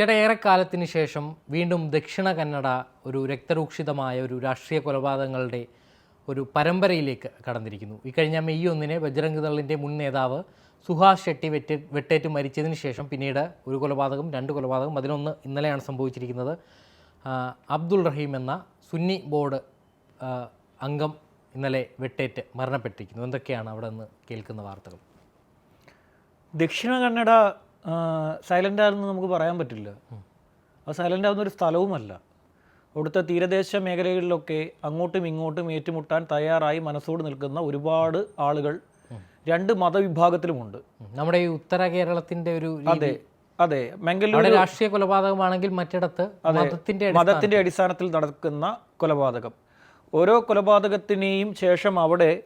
ചേട്ടാ ശേഷം വീണ്ടും ദക്ഷിണ കന്നഡ ഒരു രക്തരൂക്ഷിതമായ ഒരു രാഷ്ട്രീയ കൊലപാതകങ്ങളുടെ ഒരു പരമ്പരയിലേക്ക് കടന്നിരിക്കുന്നു. ഇക്കഴിഞ്ഞ മെയ് ഒന്നിന് ബജ്രംഗ് ദളിന്റെ മുൻ നേതാവ് സുഹാസ് ഷെട്ടി വെറ്റ് വെട്ടേറ്റ് മരിച്ചതിന് ശേഷം പിന്നീട് ഒരു കൊലപാതകം രണ്ട് കൊലപാതകം അതിനൊന്ന് ഇന്നലെയാണ് സംഭവിച്ചിരിക്കുന്നത്. അബ്ദുൾ റഹീം എന്ന സുന്നി ബോർഡ് അംഗം ഇന്നലെ വെട്ടേറ്റ് മരണപ്പെട്ടിരിക്കുന്നു. എന്തൊക്കെയാണ് അവിടെ നിന്ന് കേൾക്കുന്ന വാർത്തകൾ? ദക്ഷിണ കന്നഡ സൈലന്റ് ആണെന്ന് നമുക്ക് പറയാൻ പറ്റില്ല. അത് സൈലന്റ് ആവുന്ന ഒരു സ്ഥലവുമല്ല. അവിടുത്തെ തീരദേശ മേഖലകളിലൊക്കെ അങ്ങോട്ടും ഇങ്ങോട്ടും ഏറ്റുമുട്ടാൻ തയ്യാറായി മനസ്സോട് നിൽക്കുന്ന ഒരുപാട് ആളുകൾ രണ്ട് മതവിഭാഗത്തിലുമുണ്ട്. നമ്മുടെ ഈ ഉത്തര കേരളത്തിന്റെ ഒരു അതെ അതെ. മംഗലൂരു രാഷ്ട്രീയ കൊലപാതകമാണെങ്കിൽ മറ്റിടത്ത് മതത്തിന്റെ മതത്തിന്റെ അടിസ്ഥാനത്തിൽ. നടക്കുന്ന കൊലപാതകം. ഓരോ കൊലപാതകത്തിനെയും ശേഷം അവിടെ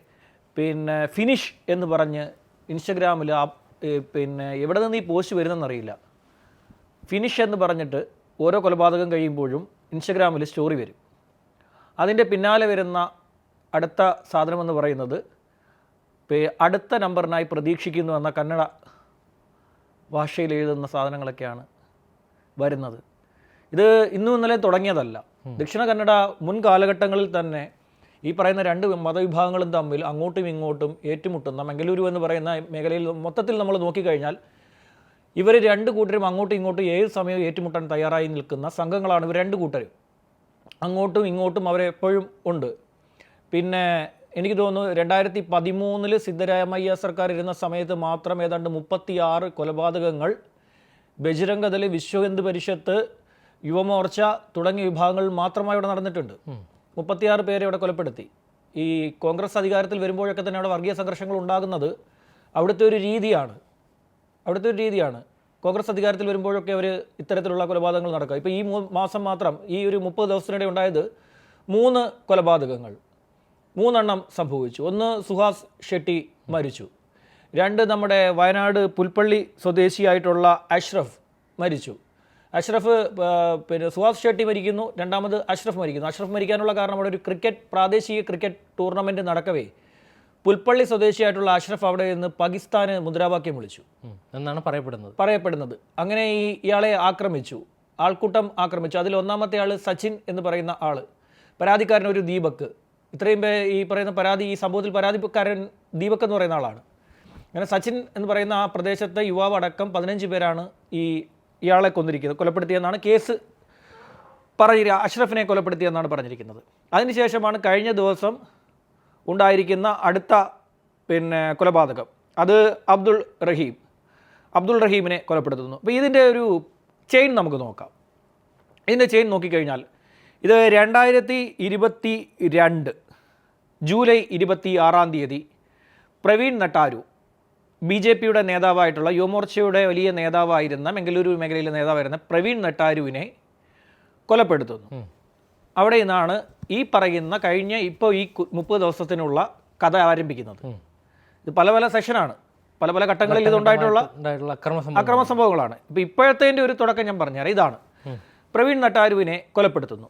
പിന്നെ ഫിനിഷ് എന്ന് പറഞ്ഞ് ഇൻസ്റ്റഗ്രാമിൽ പിന്നെ എവിടെ നിന്ന് ഈ പോസ്റ്റ് വരുന്നെന്നറിയില്ല. ഫിനിഷ് എന്ന് പറഞ്ഞിട്ട് ഓരോ കൊലപാതകം കഴിയുമ്പോഴും ഇൻസ്റ്റഗ്രാമിൽ സ്റ്റോറി വരും. അതിന്റെ പിന്നാലെ വരുന്ന അടുത്ത സാധനമെന്ന് പറയുന്നത് അടുത്ത നമ്പറിനായി പ്രതീക്ഷിക്കുന്നു എന്ന കന്നഡ ഭാഷയിൽ എഴുതുന്ന സാധനങ്ങളൊക്കെയാണ് വരുന്നത്. ഇത് ഇന്നും ഇന്നലെ തുടങ്ങിയതല്ല. ദക്ഷിണ കന്നഡ മുൻ കാലഘട്ടങ്ങളിൽ തന്നെ ഈ പറയുന്ന രണ്ട് മതവിഭാഗങ്ങളും തമ്മിൽ അങ്ങോട്ടും ഇങ്ങോട്ടും ഏറ്റുമുട്ടുന്ന മംഗലൂരു എന്ന് പറയുന്ന മേഖലയിൽ മൊത്തത്തിൽ നമ്മൾ നോക്കിക്കഴിഞ്ഞാൽ ഇവർ രണ്ട് കൂട്ടരും അങ്ങോട്ടും ഇങ്ങോട്ടും ഏത് സമയവും ഏറ്റുമുട്ടാൻ തയ്യാറായി നിൽക്കുന്ന സംഘങ്ങളാണ് ഇവർ രണ്ട് കൂട്ടരും. അങ്ങോട്ടും ഇങ്ങോട്ടും അവരെപ്പോഴും ഉണ്ട്. പിന്നെ എനിക്ക് തോന്നുന്നു രണ്ടായിരത്തി പതിമൂന്നിൽ സിദ്ധരാമയ്യ സർക്കാർ ഇരുന്ന സമയത്ത് മാത്രം ഏതാണ്ട് മുപ്പത്തിയാറ് കൊലപാതകങ്ങൾ ബജരംഗദൾ വിശ്വഹിന്ദു പരിഷത്ത് യുവമോർച്ച തുടങ്ങിയ വിഭാഗങ്ങൾ മാത്രമായി ഇവിടെ നടന്നിട്ടുണ്ട് മുപ്പത്തിയാറ് പേരെ ഇവിടെ കൊലപ്പെടുത്തി. ഈ കോൺഗ്രസ് അധികാരത്തിൽ വരുമ്പോഴൊക്കെ തന്നെ അവിടെ വർഗീയ സംഘർഷങ്ങൾ ഉണ്ടാകുന്നത് അവിടുത്തെ ഒരു രീതിയാണ്. അവിടുത്തെ ഒരു രീതിയാണ്. കോൺഗ്രസ് അധികാരത്തിൽ വരുമ്പോഴൊക്കെ അവർ ഇത്തരത്തിലുള്ള കൊലപാതകങ്ങൾ നടക്കുക. ഇപ്പോൾ ഈ മാസം മാത്രം ഈ ഒരു മുപ്പത് ദിവസത്തിനിടെ ഉണ്ടായത് മൂന്ന് കൊലപാതകങ്ങൾ. മൂന്നെണ്ണം സംഭവിച്ചു. ഒന്ന് സുഹാസ് ഷെട്ടി മരിച്ചു. രണ്ട് നമ്മുടെ വയനാട് പുൽപ്പള്ളി സ്വദേശിയായിട്ടുള്ള അഷ്റഫ് മരിച്ചു. അഷ്റഫ് പിന്നെ സുഹാസ് ഷെട്ടി മരിക്കുന്നു. രണ്ടാമത് അഷ്റഫ് മരിക്കുന്നു. അഷ്റഫ് മരിക്കാനുള്ള കാരണം അവിടെ ഒരു ക്രിക്കറ്റ് പ്രാദേശിക ക്രിക്കറ്റ് ടൂർണമെന്റ് നടക്കവേ. പുൽപ്പള്ളി സ്വദേശിയായിട്ടുള്ള അഷ്റഫ് അവിടെ നിന്ന് പാകിസ്ഥാന് മുദ്രാവാക്യം വിളിച്ചു. എന്നാണ് പറയപ്പെടുന്നത്. പറയപ്പെടുന്നത്. അങ്ങനെ ഈ ഇയാളെ ആക്രമിച്ചു. ആൾക്കൂട്ടം ആക്രമിച്ചു. അതിൽ ഒന്നാമത്തെ ആൾ സച്ചിൻ എന്ന് പറയുന്ന ആൾ പരാതിക്കാരൻ ഒരു ദീപക്. ഇത്രയും പേ ഈ പറയുന്ന പരാതി ഈ സംഭവത്തിൽ പരാതിക്കാരൻ ദീപക് എന്ന് പറയുന്ന ആളാണ്. അങ്ങനെ സച്ചിൻ എന്ന് പറയുന്ന ആ പ്രദേശത്തെ യുവാവ് അടക്കം പതിനഞ്ച് പേരാണ് ഈ ഇയാളെ കൊന്നിരിക്കുന്നത് കൊലപ്പെടുത്തിയെന്നാണ് കേസ് പറഞ്ഞ അഷ്റഫിനെ കൊലപ്പെടുത്തിയെന്നാണ് പറഞ്ഞിരിക്കുന്നത്. അതിനുശേഷമാണ് കഴിഞ്ഞ ദിവസം ഉണ്ടായിരിക്കുന്ന അടുത്ത പിന്നെ കൊലപാതകം. അത് അബ്ദുൾ റഹീം അബ്ദുൾ റഹീമിനെ കൊലപ്പെടുത്തുന്നു. അപ്പോൾ ഇതിന്റെ ഒരു ചെയിൻ നമുക്ക് നോക്കാം. ഇതിന്റെ ചെയിൻ നോക്കിക്കഴിഞ്ഞാൽ ഇത് രണ്ടായിരത്തി ഇരുപത്തി രണ്ട് ജൂലൈ ഇരുപത്തി ആറാം തീയതി പ്രവീൺ നട്ടാരു ബി ജെ പിയുടെ നേതാവായിട്ടുള്ള യുവമോർച്ചയുടെ വലിയ നേതാവായിരുന്ന മംഗലൂരു മേഖലയിലെ നേതാവായിരുന്ന പ്രവീൺ നട്ടാരുവിനെ കൊലപ്പെടുത്തുന്നു. അവിടെ നിന്നാണ് ഈ പറയുന്ന കഴിഞ്ഞ ഇപ്പോൾ ഈ മുപ്പത് ദിവസത്തിനുള്ള കഥ ആരംഭിക്കുന്നത്. ഇത് പല പല സെഷനാണ്. പല പല ഘട്ടങ്ങളിൽ ഇതുണ്ടായിട്ടുള്ള അക്രമ സംഭവങ്ങളാണ്. ഇപ്പൊ ഇപ്പോഴത്തെ ഒരു തുടക്കം ഞാൻ പറഞ്ഞു ഇതാണ്. പ്രവീൺ നട്ടാരുവിനെ കൊലപ്പെടുത്തുന്നു.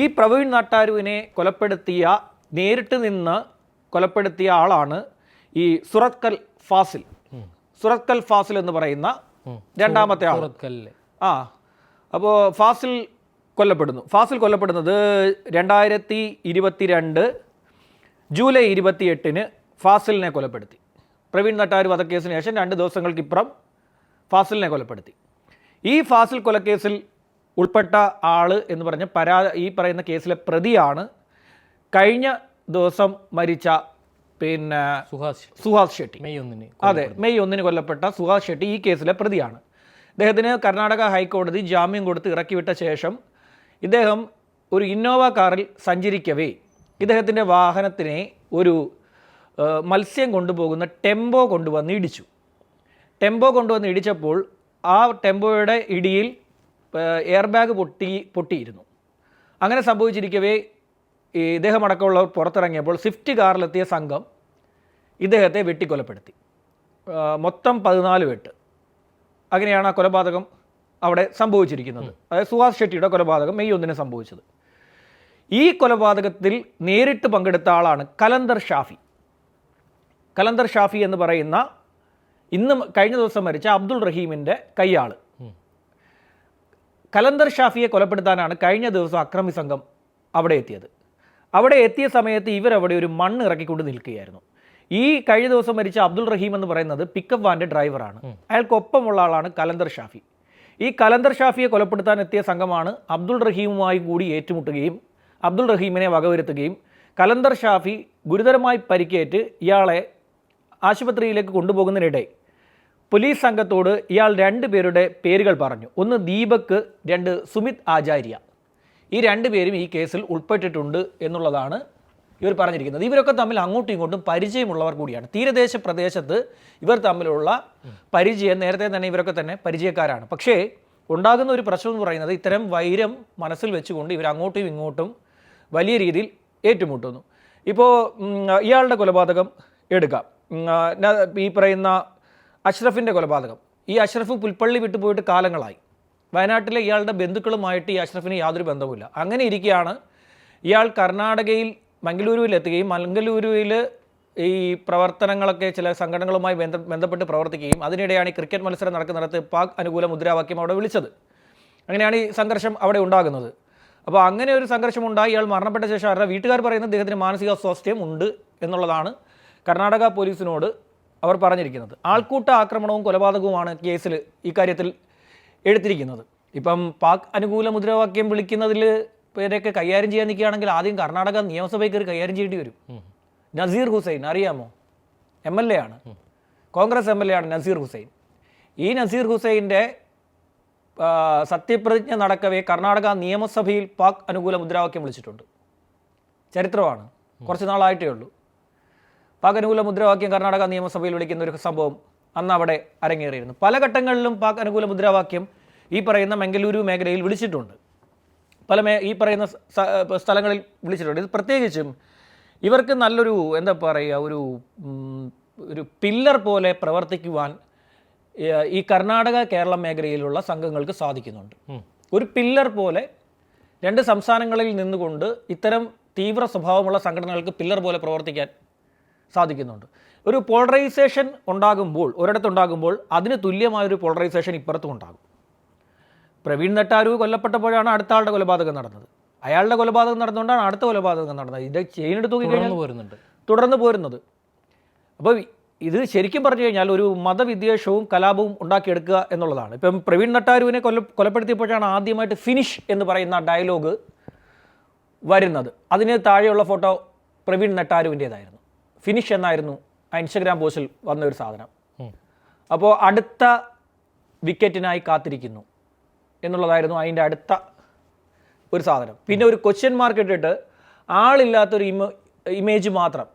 ഈ പ്രവീൺ നട്ടാരുവിനെ കൊലപ്പെടുത്തിയ നേരിട്ട് നിന്ന് കൊലപ്പെടുത്തിയ ആളാണ് ഈ സുറത്കൽ ഫാസിൽ. സുറത്കൽ ഫാസിൽ എന്ന് പറയുന്ന രണ്ടാമത്തെ ആൾ ആ അപ്പോൾ ഫാസിൽ കൊല്ലപ്പെടുന്നു. ഫാസിൽ കൊല്ലപ്പെടുന്നത് രണ്ടായിരത്തി ഇരുപത്തിരണ്ട് ജൂലൈ ഇരുപത്തിയെട്ടിന് ഫാസിലിനെ കൊലപ്പെടുത്തി. പ്രവീൺ നട്ടാർ വധക്കേസിന് ശേഷം രണ്ട് ദിവസങ്ങൾക്കിപ്പുറം ഫാസിലിനെ കൊലപ്പെടുത്തി. ഈ ഫാസിൽ കൊലക്കേസിൽ ഉൾപ്പെട്ട ആൾ എന്ന് പറഞ്ഞ പരാ ഈ പറയുന്ന കേസിലെ പ്രതിയാണ് കഴിഞ്ഞ ദിവസം മരിച്ച പിന്നെ സുഹാസ് സുഹാസ് ഷെട്ടി. മെയ് ഒന്നിന് അതെ മെയ് ഒന്നിന് കൊല്ലപ്പെട്ട സുഹാസ് ഷെട്ടി ഈ കേസിലെ പ്രതിയാണ്. ഇദ്ദേഹത്തിന് കർണാടക ഹൈക്കോടതി ജാമ്യം കൊടുത്ത് ഇറക്കിവിട്ട ശേഷം ഇദ്ദേഹം ഒരു ഇന്നോവ കാറിൽ സഞ്ചരിക്കവേ. ഇദ്ദേഹത്തിന്റെ വാഹനത്തിനെ ഒരു മത്സ്യം കൊണ്ടുപോകുന്ന ടെമ്പോ കൊണ്ടുവന്ന് ഇടിച്ചു. ടെമ്പോ കൊണ്ടുവന്ന് ഇടിച്ചപ്പോൾ ആ ടെമ്പോയുടെ ഇടിയിൽ എയർ ബാഗ് പൊട്ടി പൊട്ടിയിരുന്നു. അങ്ങനെ സംഭവിച്ചിരിക്കവേ ഈ ഇദ്ദേഹം അടക്കമുള്ളവർ പുറത്തിറങ്ങിയപ്പോൾ സ്വിഫ്റ്റ് കാറിലെത്തിയ സംഘം ഇദ്ദേഹത്തെ വെട്ടിക്കൊലപ്പെടുത്തി. മൊത്തം പതിനാല് വെട്ട്. അങ്ങനെയാണ് ആ കൊലപാതകം അവിടെ സംഭവിച്ചിരിക്കുന്നത്. അതായത് സുഹാസ് ഷെട്ടിയുടെ കൊലപാതകം മെയ് ഒന്നിന് സംഭവിച്ചത്. ഈ കൊലപാതകത്തിൽ നേരിട്ട് പങ്കെടുത്ത ആളാണ് കലന്തർ ഷാഫി. കലന്തർ ഷാഫി എന്ന് പറയുന്ന ഇന്ന് കഴിഞ്ഞ ദിവസം മരിച്ച അബ്ദുൾ റഹീമിന്റെ കയ്യാൾ കലന്തർ ഷാഫിയെ കൊലപ്പെടുത്താനാണ് കഴിഞ്ഞ ദിവസം അക്രമി സംഘം അവിടെ എത്തിയത്. അവിടെ എത്തിയ സമയത്ത് ഇവരവിടെ ഒരു മണ്ണ് ഇറക്കിക്കൊണ്ട് നിൽക്കുകയായിരുന്നു. ഈ കഴിഞ്ഞ ദിവസം മരിച്ച അബ്ദുൾ റഹീം എന്ന് പറയുന്നത് പിക്കപ്പ് വാന്റെ ഡ്രൈവറാണ് അയാൾക്കൊപ്പമുള്ള ആളാണ് കലന്തർ ഷാഫി. ഈ കലന്തർ ഷാഫിയെ കൊലപ്പെടുത്താൻ എത്തിയ സംഘമാണ് അബ്ദുൾ റഹീമുമായി കൂടി ഏറ്റുമുട്ടുകയും അബ്ദുൾ റഹീമിനെ വകവരുത്തുകയും കലന്തർ ഷാഫി ഗുരുതരമായി പരിക്കേറ്റ് ഇയാളെ ആശുപത്രിയിലേക്ക് കൊണ്ടുപോകുന്നതിനിടെ പോലീസ് സംഘത്തോട് ഇയാൾ രണ്ട് പേരുടെ പേരുകൾ പറഞ്ഞു. ഒന്ന് ദീപക് രണ്ട് സുമിത് ആചാര്യ. ഈ രണ്ട് പേരും ഈ കേസിൽ ഉൾപ്പെട്ടിട്ടുണ്ട് എന്നുള്ളതാണ് ഇവർ പറഞ്ഞിരിക്കുന്നത്. ഇവരൊക്കെ തമ്മിൽ അങ്ങോട്ടും ഇങ്ങോട്ടും പരിചയമുള്ളവർ കൂടിയാണ്. തീരദേശ പ്രദേശത്ത് ഇവർ തമ്മിലുള്ള പരിചയം നേരത്തെ തന്നെ ഇവരൊക്കെ തന്നെ പരിചയക്കാരാണ്. പക്ഷേ ഉണ്ടാകുന്ന ഒരു പ്രശ്നം എന്ന് പറയുന്നത് ഇത്തരം വൈരം മനസ്സിൽ വെച്ചുകൊണ്ട് ഇവർ അങ്ങോട്ടും ഇങ്ങോട്ടും വലിയ രീതിയിൽ ഏറ്റുമുട്ടുന്നു. ഇപ്പോൾ ഇയാളുടെ കൊലപാതകം എടുക്കാം. ഈ പറയുന്ന അഷ്റഫിന്റെ കൊലപാതകം. ഈ അഷ്റഫ് പുൽപ്പള്ളി വിട്ടുപോയിട്ട് കാലങ്ങളായി. വയനാട്ടിലെ ഇയാളുടെ ബന്ധുക്കളുമായിട്ട് ഈ അഷ്റഫിന് യാതൊരു ബന്ധവുമില്ല. അങ്ങനെ ഇരിക്കുകയാണ് ഇയാൾ കർണാടകയിൽ മംഗളൂരുവിൽ എത്തുകയും മംഗലൂരുവിൽ ഈ പ്രവർത്തനങ്ങളൊക്കെ ചില സംഘടനകളുമായി ബന്ധ ബന്ധപ്പെട്ട് പ്രവർത്തിക്കുകയും അതിനിടെയാണ് ഈ ക്രിക്കറ്റ് മത്സരം നടക്കുന്നിടത്ത് പാക് അനുകൂല മുദ്രാവാക്യം അവിടെ വിളിച്ചത്. അങ്ങനെയാണ് ഈ സംഘർഷം അവിടെ ഉണ്ടാകുന്നത്. അപ്പോൾ അങ്ങനെ ഒരു സംഘർഷം ഉണ്ടായി ഇയാൾ മരണപ്പെട്ട ശേഷം അവരുടെ വീട്ടുകാർ പറയുന്നത് അദ്ദേഹത്തിന് മാനസിക സ്വാസ്ഥ്യം ഉണ്ട് എന്നുള്ളതാണ് കർണാടക പോലീസിനോട് അവർ പറഞ്ഞിരിക്കുന്നത്. ആൾക്കൂട്ട ആക്രമണവും കൊലപാതകവുമാണ് കേസിൽ ഇക്കാര്യത്തിൽ എടുത്തിരിക്കുന്നത്. ഇപ്പം പാക് അനുകൂല മുദ്രാവാക്യം വിളിക്കുന്നതിൽ പേരൊക്കെ കൈകാര്യം ചെയ്യാൻ നിൽക്കുകയാണെങ്കിൽ ആദ്യം കർണാടക നിയമസഭയിൽ കയറി കൈകാര്യം ചെയ്യേണ്ടി വരും. നസീർ ഹുസൈൻ അറിയാമോ? എം എൽ എ ആണ്. കോൺഗ്രസ് എം എൽ എ ആണ് നസീർ ഹുസൈൻ. ഈ നസീർ ഹുസൈന്റെ സത്യപ്രതിജ്ഞ നടക്കവേ കർണാടക നിയമസഭയിൽ പാക് അനുകൂല മുദ്രാവാക്യം വിളിച്ചിട്ടുണ്ട്. ചരിത്രമാണ്. കുറച്ച് നാളായിട്ടേ ഉള്ളൂ. പാക് അനുകൂല മുദ്രാവാക്യം കർണാടക നിയമസഭയിൽ വിളിക്കുന്ന ഒരു സംഭവം അന്ന് അവിടെ അരങ്ങേറിയിരുന്നു. പല ഘട്ടങ്ങളിലും പാക് അനുകൂല മുദ്രാവാക്യം ഈ പറയുന്ന മംഗലൂരു മേഖലയിൽ വിളിച്ചിട്ടുണ്ട്. പല മേ ഈ പറയുന്ന സ്ഥലങ്ങളിൽ വിളിച്ചിട്ടുണ്ട്. ഇത് പ്രത്യേകിച്ചും ഇവർക്ക് നല്ലൊരു എന്താ പറയുക ഒരു ഒരു പില്ലർ പോലെ പ്രവർത്തിക്കുവാൻ ഈ കർണാടക കേരള മേഖലയിലുള്ള സംഘങ്ങൾക്ക് സാധിക്കുന്നുണ്ട്. ഒരു പില്ലർ പോലെ രണ്ട് സംസ്ഥാനങ്ങളിൽ നിന്നുകൊണ്ട് ഇത്തരം തീവ്ര സ്വഭാവമുള്ള സംഘടനകൾക്ക് പില്ലർ പോലെ പ്രവർത്തിക്കാൻ സാധിക്കുന്നുണ്ട്. ഒരു പോളറൈസേഷൻ ഉണ്ടാകുമ്പോൾ ഒരിടത്തുണ്ടാകുമ്പോൾ അതിന് തുല്യമായൊരു പോളറൈസേഷൻ ഇപ്പുറത്തും ഉണ്ടാകും. പ്രവീൺ നെട്ടാരു കൊല്ലപ്പെട്ടപ്പോഴാണ് അടുത്ത ആളുടെ കൊലപാതകം നടന്നത്. അയാളുടെ കൊലപാതകം നടന്നുകൊണ്ടാണ് അടുത്ത കൊലപാതകം നടന്നത്. ഇത് ചെയിൻ എടുത്ത് നോക്കിക്കഴിഞ്ഞാൽ പോരുന്നുണ്ട്. തുടർന്ന് പോരുന്നത്. അപ്പോൾ ഇത് ശരിക്കും പറഞ്ഞു കഴിഞ്ഞാൽ ഒരു മതവിദ്വേഷവും കലാപവും ഉണ്ടാക്കിയെടുക്കുക എന്നുള്ളതാണ്. ഇപ്പം പ്രവീൺ നട്ടാരുവിനെ കൊല്ല കൊലപ്പെടുത്തിയപ്പോഴാണ് ആദ്യമായിട്ട് ഫിനിഷ് എന്ന് പറയുന്ന ഡയലോഗ് വരുന്നത്. അതിന് താഴെയുള്ള ഫോട്ടോ പ്രവീൺ നട്ടാരുവിന്റേതായിരുന്നു. ഫിനിഷ് എന്നായിരുന്നു ആ ഇൻസ്റ്റഗ്രാം പോസ്റ്റിൽ വന്ന ഒരു സാധനം. അപ്പോൾ അടുത്ത വിക്കറ്റിനായി കാത്തിരിക്കുന്നു. എന്നുള്ളതായിരുന്നു അതിന്റെ അടുത്ത ഒരു സാധനം. പിന്നെ ഒരു ക്വസ്റ്റ്യൻ മാർക്ക് ഇട്ടിട്ട് ആളില്ലാത്തൊരു ഇമ ഇമേജ് മാത്രം.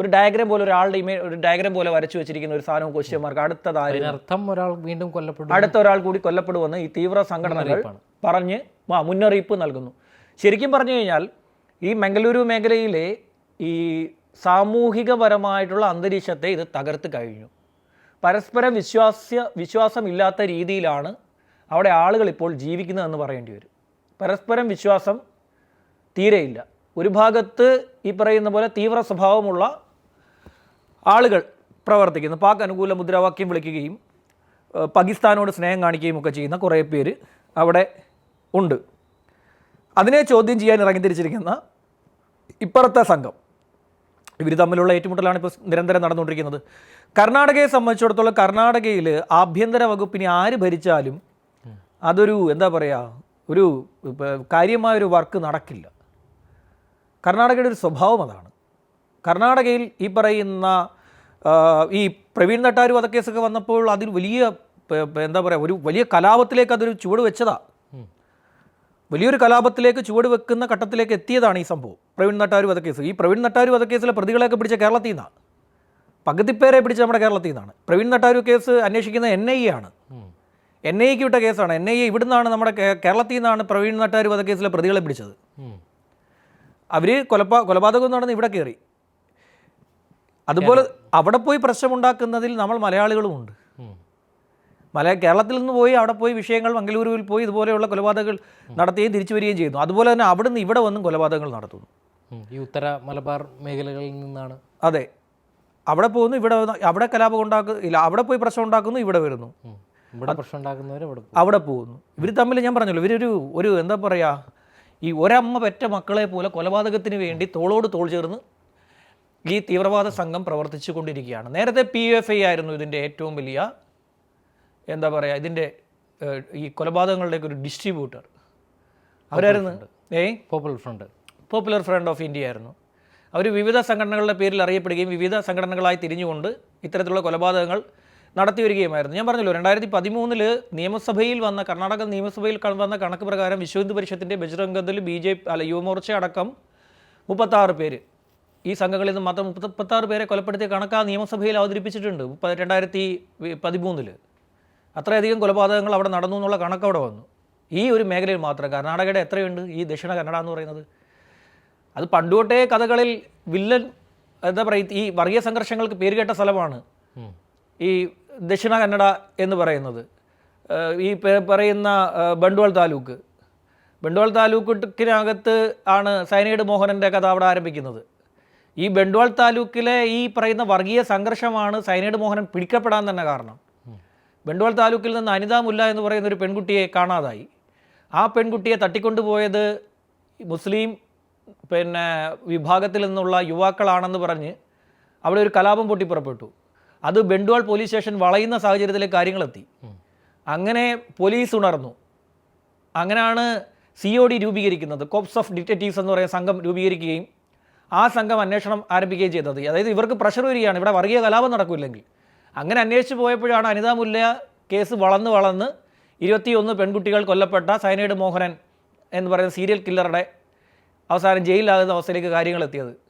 ഒരു ഡയഗ്രാം പോലെ ഒരാളുടെ ഇമേജ് ഒരു ഡയഗ്രാം പോലെ വരച്ചു വെച്ചിരിക്കുന്ന ഒരു സാധനം ക്വസ്റ്റ്യൻ മാർക്ക് അടുത്തതായിരുന്നു ഒരാൾ വീണ്ടും കൊല്ലപ്പെടും അടുത്ത ഒരാൾ കൂടി കൊല്ലപ്പെടുമെന്ന് ഈ തീവ്ര സംഘടനകൾ. പറഞ്ഞ് ആ മുന്നറിയിപ്പ് നൽകുന്നു. ശരിക്കും പറഞ്ഞു കഴിഞ്ഞാൽ ഈ മംഗലൂരു മേഖലയിലെ ഈ സാമൂഹികപരമായിട്ടുള്ള അന്തരീക്ഷത്തെ ഇത് തകർത്ത് കഴിഞ്ഞു. പരസ്പരം വിശ്വാസ്യ വിശ്വാസമില്ലാത്ത രീതിയിലാണ് അവിടെ ആളുകൾ ഇപ്പോൾ ജീവിക്കുന്നതെന്ന് പറയേണ്ടി വരും. പരസ്പരം വിശ്വാസം തീരെയില്ല. ഒരു ഭാഗത്ത് ഈ പറയുന്ന പോലെ തീവ്ര സ്വഭാവമുള്ള ആളുകൾ പ്രവർത്തിക്കുന്നു. പാക് അനുകൂല മുദ്രാവാക്യം വിളിക്കുകയും പാകിസ്ഥാനോട് സ്നേഹം കാണിക്കുകയും ഒക്കെ ചെയ്യുന്ന കുറേ പേര് അവിടെ ഉണ്ട്. അതിനെ ചോദ്യം ചെയ്യാൻ ഇറങ്ങിത്തിരിച്ചിരിക്കുന്ന ഇപ്പുറത്തെ സംഘം. ഇവർ തമ്മിലുള്ള ഏറ്റുമുട്ടലാണ് ഇപ്പോൾ നിരന്തരം നടന്നുകൊണ്ടിരിക്കുന്നത്. കർണാടകയെ സംബന്ധിച്ചിടത്തോളം കർണാടകയിൽ ആഭ്യന്തര വകുപ്പിനെ ആര് ഭരിച്ചാലും അതൊരു എന്താ പറയുക ഒരു കാര്യമായൊരു വർക്ക് നടക്കില്ല. കർണാടകയുടെ ഒരു സ്വഭാവം അതാണ്. കർണാടകയിൽ ഈ പറയുന്ന ഈ പ്രവീൺ നട്ടാരു വധക്കേസൊക്കെ വന്നപ്പോൾ അതിൽ വലിയ എന്താ പറയുക ഒരു വലിയ കലാപത്തിലേക്ക് അതൊരു ചുവട് വെച്ചതാ. വലിയൊരു കലാപത്തിലേക്ക് ചുവട് വെക്കുന്ന ഘട്ടത്തിലേക്ക് എത്തിയതാണ് ഈ സംഭവം പ്രവീൺ നട്ടാരു വധക്കേസ്. ഈ പ്രവീൺ നട്ടാരു വധക്കേസിലെ പ്രതികളെയൊക്കെ പിടിച്ച കേരളത്തിൽ നിന്നാണ്. പകുതിപ്പേരെ പിടിച്ച നമ്മുടെ കേരളത്തിൽ നിന്നാണ്. പ്രവീൺ നട്ടാരു കേസ് അന്വേഷിക്കുന്ന എൻ ഐ എ ആണ്. എൻ ഐ എക്ക് വിട്ട കേസാണ്. എൻ ഐ എ ഇവിടുന്നാണ് നമ്മുടെ കേരളത്തിൽ നിന്നാണ് പ്രവീൺ നട്ടാർ വധക്കേസിലെ പ്രതികളെ പിടിച്ചത്. അവർ കൊലപാ കൊലപാതകം നടന്ന് ഇവിടെ കയറി അതുപോലെ അവിടെ പോയി പ്രശ്നമുണ്ടാക്കുന്നതിൽ നമ്മൾ മലയാളികളുമുണ്ട്. മല കേരളത്തിൽ നിന്ന് പോയി അവിടെ പോയി വിഷയങ്ങൾ മംഗലൂരുവിൽ പോയി ഇതുപോലെയുള്ള കൊലപാതകങ്ങൾ നടത്തുകയും തിരിച്ചു വരികയും ചെയ്യുന്നു അതുപോലെ തന്നെ അവിടെ നിന്ന് ഇവിടെ വന്നും കൊലപാതകങ്ങൾ നടത്തുന്നു. ഈ ഉത്തര മലബാർ മേഖലകളിൽ നിന്നാണ്. അതെ. അവിടെ പോകുന്നു ഇവിടെ അവിടെ കലാപം ഉണ്ടാക്കുന്നു ഇല്ല അവിടെ പോയി പ്രശ്നം ഉണ്ടാക്കുന്നു ഇവിടെ വരുന്നു. ഇവിടെ പ്രശ്നം ഉണ്ടാക്കുന്നവർ അവിടെ പോകുന്നു. ഇവർ തമ്മിൽ ഞാൻ പറഞ്ഞല്ലോ ഇവരൊരു ഒരു എന്താ പറയുക ഈ ഒരമ്മ പെറ്റ മക്കളെ പോലെ കൊലപാതകത്തിന് വേണ്ടി തോളോട് തോൾ ചേർന്ന് ഈ തീവ്രവാദ സംഘം പ്രവർത്തിച്ചു കൊണ്ടിരിക്കുകയാണ് നേരത്തെ പി എഫ് ഐ ആയിരുന്നു ഇതിന്റെ ഏറ്റവും വലിയ എന്താ പറയുക ഇതിന്റെ ഈ കൊലപാതകങ്ങളുടെയൊക്കെ ഒരു ഡിസ്ട്രിബ്യൂട്ടർ അവരായിരുന്നു? ഏ Popular Front Popular Front of India ആയിരുന്നു. അവർ വിവിധ സംഘടനകളുടെ പേരിൽ അറിയപ്പെടുകയും വിവിധ സംഘടനകളായി തിരിഞ്ഞുകൊണ്ട് ഇത്തരത്തിലുള്ള കൊലപാതകങ്ങൾ നടത്തി വരികയുമായിരുന്നു ഞാൻ പറഞ്ഞല്ലോ രണ്ടായിരത്തി പതിമൂന്നിൽ നിയമസഭയിൽ വന്ന കർണാടക നിയമസഭയിൽ വന്ന കണക്ക് പ്രകാരം വിശ്വ ഹിന്ദു പരിഷത്തിന്റെ ബജ്രംഗത്തിൽ ബി ജെ അല്ല യുവമോർച്ച അടക്കം മുപ്പത്താറ് പേര്. ഈ സംഘങ്ങളിൽ നിന്ന് മാത്രം മുപ്പത്തി മുപ്പത്താറ് പേരെ കൊലപ്പെടുത്തിയ കണക്ക് ആ നിയമസഭയിൽ അവതരിപ്പിച്ചിട്ടുണ്ട് രണ്ടായിരത്തി പതിമൂന്നിൽ അത്രയധികം കൊലപാതകങ്ങൾ അവിടെ നടന്നു എന്നുള്ള കണക്ക് അവിടെ വന്നു. ഈ ഒരു മേഖലയിൽ മാത്രം കർണാടകയുടെ എത്രയുണ്ട് ഈ ദക്ഷിണ കന്നഡ എന്ന് പറയുന്നത്? അത് പണ്ടുതൊട്ടേ കഥകളിൽ വില്ലൻ എന്താ പറയുക ഈ വർഗീയ സംഘർഷങ്ങൾക്ക് പേരുകേട്ട സ്ഥലമാണ്. ഈ ദക്ഷിണ കന്നഡ എന്ന് പറയുന്നത്. ഈ പറയുന്ന ബണ്ടുവാൾ താലൂക്ക്. ബണ്ട്വാൾ താലൂക്കിനകത്ത് ആണ് സൈനൈഡ് മോഹനന്റെ കഥ അവിടെ ആരംഭിക്കുന്നത്. ഈ ബണ്ട്വാൾ താലൂക്കിലെ ഈ പറയുന്ന വർഗീയ സംഘർഷമാണ് സൈനൈഡ് മോഹനൻ പിടിക്കപ്പെടാൻ തന്നെ കാരണം. ബണ്ട്വാൾ താലൂക്കിൽ നിന്ന് അനിത മുല്ല എന്ന് പറയുന്ന ഒരു പെൺകുട്ടിയെ കാണാതായി. ആ പെൺകുട്ടിയെ തട്ടിക്കൊണ്ടുപോയത് മുസ്ലിം പിന്നെ വിഭാഗത്തിൽ നിന്നുള്ള യുവാക്കളാണെന്ന് പറഞ്ഞ് അവിടെ ഒരു കലാപം പൊട്ടിപ്പുറപ്പെട്ടു. അത് ബണ്ടുവാൾ പോലീസ് സ്റ്റേഷൻ വളയുന്ന സാഹചര്യത്തിലേക്ക് കാര്യങ്ങളെത്തി. അങ്ങനെ പോലീസ് ഉണർന്നു. അങ്ങനെയാണ് സി ഒ ഡി രൂപീകരിക്കുന്നത്. കോപ്സ് ഓഫ് ഡിറ്റക്റ്റീവ്സ് എന്ന് പറയുന്ന സംഘം രൂപീകരിക്കുകയും ആ സംഘം അന്വേഷണം ആരംഭിക്കുകയും ചെയ്തത്. അതായത് ഇവർക്ക് പ്രഷർ വരികയാണ്. ഇവിടെ വർഗീയ കലാപം നടക്കില്ലെങ്കിൽ. അങ്ങനെ അന്വേഷിച്ച് പോയപ്പോഴാണ് അനിതാ മുല്ല കേസ് വളർന്ന് വളർന്ന് ഇരുപത്തിയൊന്ന് പെൺകുട്ടികൾ കൊല്ലപ്പെട്ട സൈനൈഡ് മോഹനൻ എന്ന് പറയുന്ന സീരിയൽ കില്ലറുടെ അവസാനം ജയിലിലാകുന്ന അവസ്ഥയിലേക്ക് കാര്യങ്ങൾ എത്തിയത്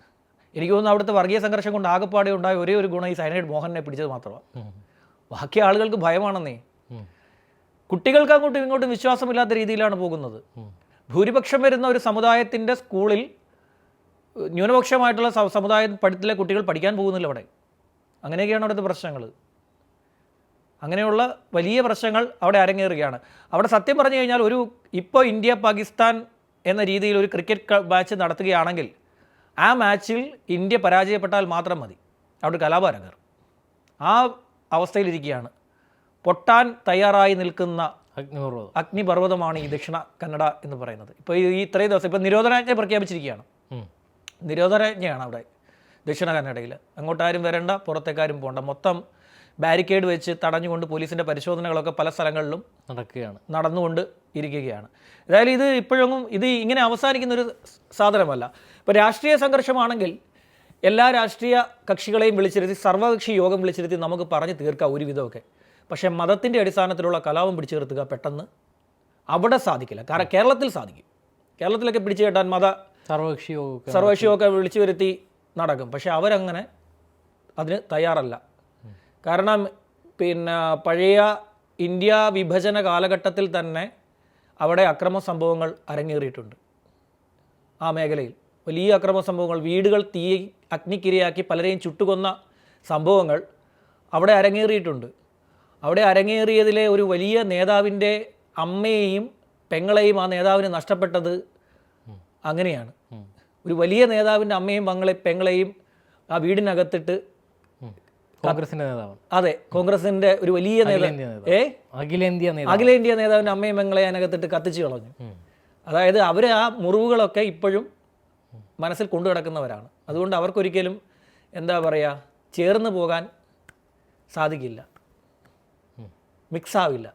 എനിക്ക് തോന്നുന്നു അവിടുത്തെ വർഗീയ സംഘർഷം കൊണ്ട് ആകെപ്പാടെ ഉണ്ടായ ഒരേ ഒരു ഗുണം ഈ സൈനൈഡ് മോഹനെ പിടിച്ചത് മാത്രമാണ്. ബാക്കി ആളുകൾക്ക് ഭയമാണെന്നേ. കുട്ടികൾക്ക് അങ്ങോട്ടും ഇങ്ങോട്ടും വിശ്വാസമില്ലാത്ത രീതിയിലാണ് പോകുന്നത്. ഭൂരിപക്ഷം വരുന്ന ഒരു സമുദായത്തിന്റെ സ്കൂളിൽ ന്യൂനപക്ഷമായിട്ടുള്ള സമുദായ പഠിത്തത്തിലെ കുട്ടികൾ പഠിക്കാൻ പോകുന്നില്ല അവിടെ. അങ്ങനെയൊക്കെയാണ് അവിടുത്തെ പ്രശ്നങ്ങൾ അങ്ങനെയുള്ള വലിയ പ്രശ്നങ്ങൾ അവിടെ അരങ്ങേറുകയാണ്. അവിടെ സത്യം പറഞ്ഞു കഴിഞ്ഞാൽ ഒരു ഇപ്പോൾ ഇന്ത്യ പാകിസ്ഥാൻ എന്ന രീതിയിൽ ഒരു ക്രിക്കറ്റ് മാച്ച് നടത്തുകയാണെങ്കിൽ ആ മാച്ചിൽ ഇന്ത്യ പരാജയപ്പെട്ടാൽ മാത്രം മതി. അവിടെ കലാപാരകർ ആ അവസ്ഥയിലിരിക്കുകയാണ്. പൊട്ടാൻ തയ്യാറായി നിൽക്കുന്ന അഗ്നിപർവതം. അഗ്നിപർവതമാണ് ഈ ദക്ഷിണ കന്നഡ എന്ന് പറയുന്നത്. ഇപ്പോൾ ഈ ഇത്രയും ദിവസം ഇപ്പോൾ നിരോധനാജ്ഞ പ്രഖ്യാപിച്ചിരിക്കുകയാണ്. നിരോധനാജ്ഞയാണ് അവിടെ ദക്ഷിണ കന്നഡയിൽ അങ്ങോട്ടാരും വരണ്ട പുറത്തേക്കാരും പോകണ്ട മൊത്തം ബാരിക്കേഡ് വെച്ച് തടഞ്ഞുകൊണ്ട് പോലീസിന്റെ പരിശോധനകളൊക്കെ പല സ്ഥലങ്ങളിലും നടക്കുകയാണ്. നടന്നുകൊണ്ട് ഇരിക്കുകയാണ്. ഏതായാലും ഇത് ഇപ്പോഴൊന്നും ഇത് ഇങ്ങനെ അവസാനിക്കുന്ന ഒരു സാധനമല്ല. ഇപ്പോൾ രാഷ്ട്രീയ സംഘർഷമാണെങ്കിൽ എല്ലാ രാഷ്ട്രീയ കക്ഷികളെയും വിളിച്ചിരുത്തി സർവകക്ഷി യോഗം വിളിച്ചിരുത്തി നമുക്ക് പറഞ്ഞു തീർക്കാം ഒരുവിധമൊക്കെ. പക്ഷേ മതത്തിന്റെ അടിസ്ഥാനത്തിലുള്ള കലാപം പിടിച്ചു നിർത്തുക പെട്ടെന്ന് അവിടെ സാധിക്കില്ല. കാരണം കേരളത്തിൽ സാധിക്കും. കേരളത്തിലൊക്കെ പിടിച്ചു കേട്ടാൻ മത സർവകക്ഷി യോഗം സർവകക്ഷി യോഗം വിളിച്ചു വരുത്തി നടക്കും. പക്ഷെ അവരങ്ങനെ അതിന് തയ്യാറല്ല. കാരണം പിന്നെ പഴയ ഇന്ത്യ വിഭജന കാലഘട്ടത്തിൽ തന്നെ അവിടെ അക്രമ സംഭവങ്ങൾ അരങ്ങേറിയിട്ടുണ്ട് ആ മേഖലയിൽ. വലിയ അക്രമ സംഭവങ്ങൾ വീടുകൾ തീ അഗ്നിക്കിരയാക്കി പലരെയും ചുട്ടുകൊന്ന സംഭവങ്ങൾ അവിടെ അരങ്ങേറിയിട്ടുണ്ട്. അവിടെ അരങ്ങേറിയതിലെ ഒരു വലിയ നേതാവിന്റെ അമ്മയെയും പെങ്ങളെയും ആ നേതാവിന് നഷ്ടപ്പെട്ടത് അങ്ങനെയാണ്. ഒരു വലിയ നേതാവിന്റെ അമ്മയും മങ്ങളെ പെങ്ങളെയും ആ വീടിനകത്തിട്ട് കോൺഗ്രസിന്റെ നേതാവ് അതെ കോൺഗ്രസിന്റെ ഒരു വലിയ നേതാവ്. ഏ? അഖിലേന്ത്യാ അഖിലേന്ത്യാ നേതാവിന്റെ അമ്മയും പെങ്ങളെ അതിനകത്തിട്ട് കത്തിച്ചു കളഞ്ഞു. അതായത് അവർ ആ മുറിവുകളൊക്കെ ഇപ്പോഴും മനസ്സിൽ കൊണ്ടു കിടക്കുന്നവരാണ്. അതുകൊണ്ട് അവർക്കൊരിക്കലും എന്താ പറയുക ചേർന്ന് പോകാൻ സാധിക്കില്ല. മിക്സ് ആവില്ല.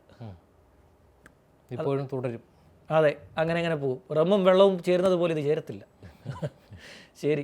ഇപ്പോഴും തുടരും. അതെ അങ്ങനെ അങ്ങനെ പോകും. റമ്മും വെള്ളവും ചേരുന്നത് പോലെ ഇത് ചേരത്തില്ല. ശരി ശരി.